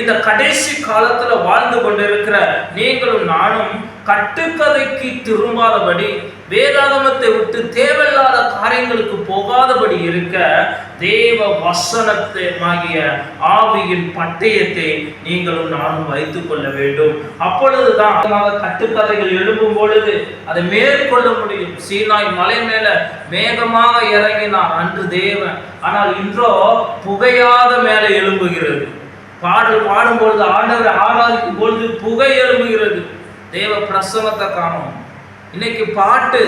இந்த கடைசி காலத்துல வாழ்ந்து கொண்டிருக்கிற நீங்களும் நானும் கட்டுக்கதைக்கு திரும்பாதபடி வேதாகமத்தை விட்டு தேவையில்லாத காரியங்களுக்கு போகாதபடி இருக்க தேவ வசனத்தை ஆகிய ஆவியின் பட்டயத்தை நீங்களும் நானும் வைத்துக் கொள்ள வேண்டும். அப்பொழுதுதான் கட்டுக்கதைகள் எழும்பும் பொழுது அதை மேற்கொள்ள முடியும். சீனாய் மலை மேல மேகமாக இறங்கினார் அன்று தேவன். ஆனால் இன்றோ புகையாத மேலே எழும்புகிறது. பாடல் பாடும் பொழுது ஆண்டவரை ஆராதிக்கும் பொழுது புகை எழும்புகிறது. தேவ பிரசவத்தை காணும். இன்னைக்கு பாட்டு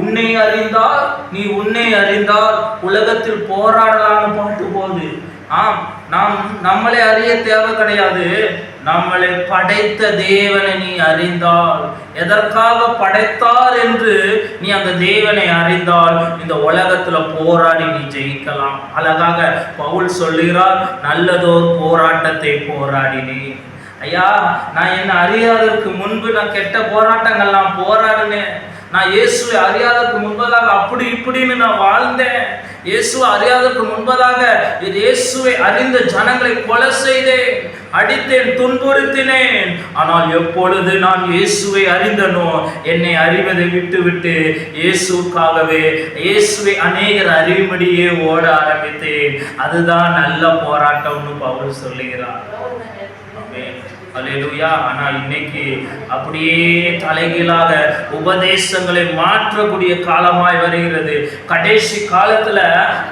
உன்னை அறிந்தால் நீ உன்னை அறிந்தால் உலகத்தில் போராடலான்னு பாட்டு போகுது. ஆம் நாம் நம்மளை அறிய தேவை கிடையாது. நம்மளை படைத்த தேவனை நீ அறிந்தால். எதற்காக படைத்தார் என்று நீ அந்த தேவனை அறிந்தால். இந்த உலகத்துல போராடி நீ ஜெயிக்கலாம். அழகாக பவுல் சொல்லுகிறார் நல்லதோர் போராட்டத்தை போராடினேன். ஐயா நான் என்ன அறியாததற்கு முன்பு நான் கெட்ட போராட்டங்கள்லாம் போராடினேன். நான் இயேசுவை அறியாததற்கு முன்பதாக அப்படி இப்படின்னு நான் வாழ்ந்தேன். இயேசுவை அறியாததற்கு முன்பதாக இயேசுவை அறிந்த ஜனங்களை கொலை செய்தேன் அடித்தேன் துன்புறுத்தினேன். ஆனால் எப்பொழுது நான் இயேசுவை அறிந்தனோ என்னை அறிவதை விட்டுவிட்டு இயேசுக்காகவே இயேசுவை அநேகர் அறிவுபடியே ஓட ஆரம்பித்தேன். அதுதான் நல்ல போராட்டம்னு பவுல் சொல்லுகிறார். ஆமென். ஆனால் இன்னைக்கு அப்படியே தலைகீழாக உபதேசங்களை மாற்றக்கூடிய காலமாய் வருகிறது. கடைசி காலத்துல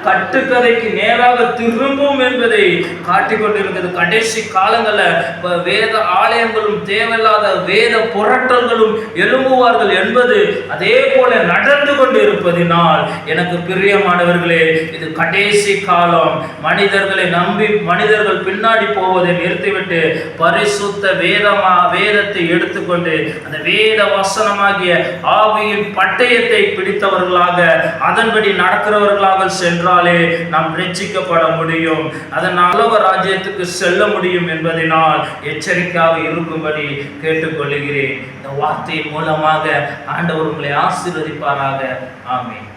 கட்டுக்கதைக்கு நேராக திரும்பும் என்பதை காட்டிக் கொண்டிருக்கிறது கடைசி காலங்களில் வேத ஆலயங்களும் தேவையில்லாத வேத புரட்டல்களும் எழும்புவார்கள் என்பது அதே போல நடந்து கொண்டு இருப்பதினால் எனக்கு பிரியமானவர்களே இது கடைசி காலம். மனிதர்களை நம்பி மனிதர்கள் பின்னாடி போவதை நிறுத்திவிட்டு பரிசுத்த வேதமா வேதத்தை எடுத்துக்கொண்டு அந்த வேத வசனமாகிய ஆவியின் பட்டயத்தை பிடித்தவர்களாக அதன்படி நடக்கிறவர்களாக சென்றாலே நாம் ரட்சிக்கப்பட முடியும். அதன் அளவ ராஜ்யத்துக்கு செல்ல முடியும் என்பதனால் எச்சரிக்கையாக இருக்கும்படி கேட்டுக்கொள்கிறேன். இந்த வார்த்தையின் மூலமாக ஆண்டவர் உங்களை ஆசீர்வதிப்பாராக. ஆமென்.